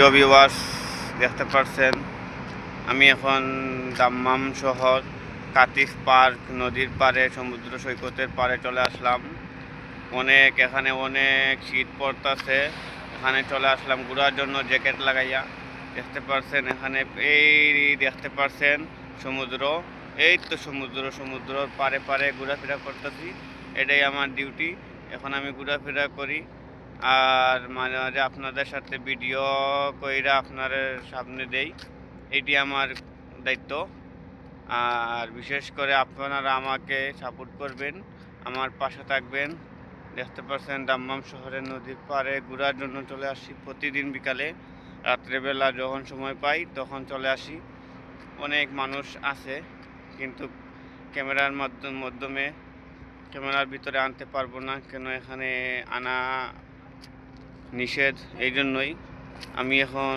প্রিয় ভিউয়ার্স দেখতে পাচ্ছেন আমি এখন দাম্মাম শহর, কাতিফ পার্ক, নদীর পাড়ে, সমুদ্র সৈকতের পাড়ে চলে আসলাম। অনেক, এখানে অনেক শীত পড়তেছে, এখানে চলে আসলাম ঘোরার জন্য, জ্যাকেট লাগাইয়া। দেখতে পাচ্ছেন এখানে এই দেখতে পাচ্ছেন সমুদ্র। এই তো সমুদ্র, সমুদ্রর পারে পারে ঘোরাফেরা করতেছি, এটাই আমার ডিউটি এখন আমি ঘোরাফেরা করি। আর মাঝে মাঝে আপনাদের সাথে ভিডিও কইরা আপনার সামনে দেই। এটি আমার দায়িত্ব। আর বিশেষ করে আপনারা আমাকে সাপোর্ট করবেন, আমার পাশে থাকবেন। দেখতে পাচ্ছেন দাম্মাম শহরের নদীর পাড়ে ঘোরার জন্য চলে আসি প্রতিদিন বিকালে। রাত্রেবেলা যখন সময় পাই তখন চলে আসি। অনেক মানুষ আছে, কিন্তু ক্যামেরার মাধ্যম, মাধ্যমে ক্যামেরার ভিতরে আনতে পারব না। কেন এখানে আনা নিষেধ এই জন্যই আমি এখন